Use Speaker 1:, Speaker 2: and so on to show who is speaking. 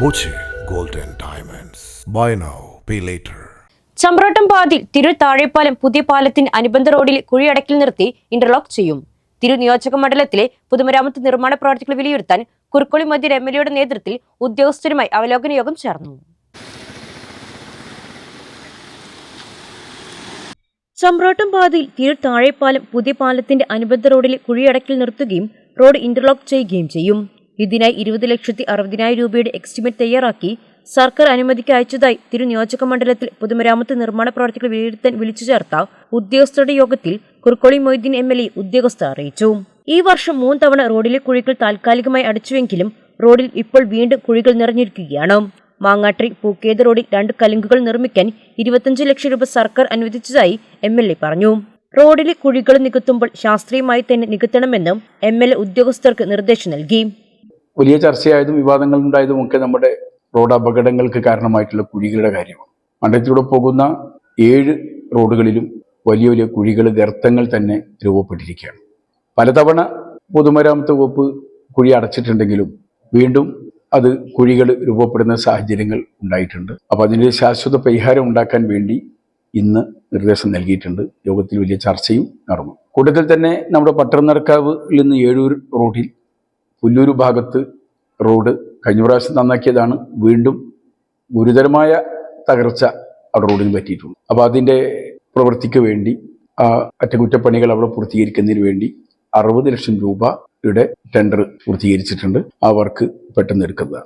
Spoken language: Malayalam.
Speaker 1: Boche Golden diamonds buy now, pay later
Speaker 2: ചമ്പ്രോട്ടം പാതിൽ തിരു താഴെപ്പാലം പുതിയ പാലത്തിന് അനുബന്ധ റോഡിൽ കുഴിയടക്കിൽ നിർത്തി ഇന്റർലോക്ക് ചെയ്യും. തിരു നിയോജക മണ്ഡലത്തിലെ പൊതുമരാമത്ത് നിർമ്മാണ പ്രവർത്തികൾ വിലയിരുത്താൻ കുറുക്കോളി മധ്യ എം എൽ എയുടെ നേതൃത്വത്തിൽ ഉദ്യോഗസ്ഥരുമായി അവലോകന യോഗം ചേർന്നു. ചമ്പ്രോട്ടം പാതയിൽ തിരു താഴെപ്പാലം പുതിയ പാലത്തിന്റെ അനുബന്ധ റോഡിൽ കുഴിയടക്കിൽ നിർത്തുകയും റോഡ് ഇന്റർലോക്ക് ചെയ്യുകയും ചെയ്യും. ഇതിനായി ഇരുപത് ലക്ഷത്തി അറുപതിനായിരം രൂപയുടെ എക്സ്റ്റിമേറ്റ് തയ്യാറാക്കി സർക്കാർ അനുമതിക്ക് അയച്ചതായി തിരു നിയോജക മണ്ഡലത്തിൽ പൊതുമരാമത്ത് നിർമ്മാണ പ്രവർത്തികൾ വിലയിരുത്താൻ വിളിച്ചു ചേർത്ത ഉദ്യോഗസ്ഥരുടെ യോഗത്തിൽ Kurukkoli Moideen M L A ഉദ്യോഗസ്ഥർ അറിയിച്ചു. ഈ വർഷം മൂന്ന് തവണ റോഡിലെ കുഴികൾ താൽക്കാലികമായി അടച്ചുവെങ്കിലും റോഡിൽ ഇപ്പോൾ വീണ്ടും കുഴികൾ നിറഞ്ഞിരിക്കുകയാണ്. മാങ്ങാട്രി പൂക്കേത് റോഡിൽ രണ്ട് കലുങ്കുകൾ നിർമ്മിക്കാൻ ഇരുപത്തഞ്ച് ലക്ഷം രൂപ സർക്കാർ അനുവദിച്ചതായി എം എൽ എ പറഞ്ഞു. റോഡിലെ കുഴികൾ നികത്തുമ്പോൾ ശാസ്ത്രീയമായി തന്നെ നികത്തണമെന്നും എം എൽ എ ഉദ്യോഗസ്ഥർക്ക് നിർദ്ദേശം നൽകി.
Speaker 3: വലിയ ചർച്ചയായതും വിവാദങ്ങൾ ഉണ്ടായതും ഒക്കെ നമ്മുടെ റോഡ് അപകടങ്ങൾക്ക് കാരണമായിട്ടുള്ള കുഴികളുടെ കാര്യമാണ്. മണ്ഡലത്തിലൂടെ പോകുന്ന ഏഴ് റോഡുകളിലും വലിയ വലിയ കുഴികൾ ഗർത്തങ്ങൾ തന്നെ രൂപപ്പെട്ടിരിക്കുകയാണ്. പലതവണ പൊതുമരാമത്ത് വകുപ്പ് കുഴി അടച്ചിട്ടുണ്ടെങ്കിലും വീണ്ടും അത് കുഴികൾ രൂപപ്പെടുന്ന സാഹചര്യങ്ങൾ ഉണ്ടായിട്ടുണ്ട്. അപ്പോൾ അതിന്റെ ശാശ്വത പരിഹാരം ഉണ്ടാക്കാൻ വേണ്ടി ഇന്ന് നിർദ്ദേശം നൽകിയിട്ടുണ്ട്. യോഗത്തിൽ വലിയ ചർച്ചയും നടന്നു. കൂട്ടത്തിൽ തന്നെ നമ്മുടെ പട്ടർനടക്കാവിൽ നിന്ന് ഏഴൂർ റോഡിൽ പുല്ലൂർ ഭാഗത്ത് റോഡ് കഴിഞ്ഞ പ്രാവശ്യം നന്നാക്കിയതാണ്. വീണ്ടും ഗുരുതരമായ തകർച്ച ആ റോഡിന് പറ്റിയിട്ടുണ്ട്. അപ്പോൾ അതിന്റെ പ്രവൃത്തിക്ക് വേണ്ടി ആ അറ്റകുറ്റപ്പണികൾ അവിടെ പൂർത്തീകരിക്കുന്നതിന് വേണ്ടി അറുപത് ലക്ഷം രൂപയുടെ ടെൻഡർ പൂർത്തീകരിച്ചിട്ടുണ്ട്. ആ വർക്ക് പെട്ടെന്ന് എടുക്കുന്നതാണ്.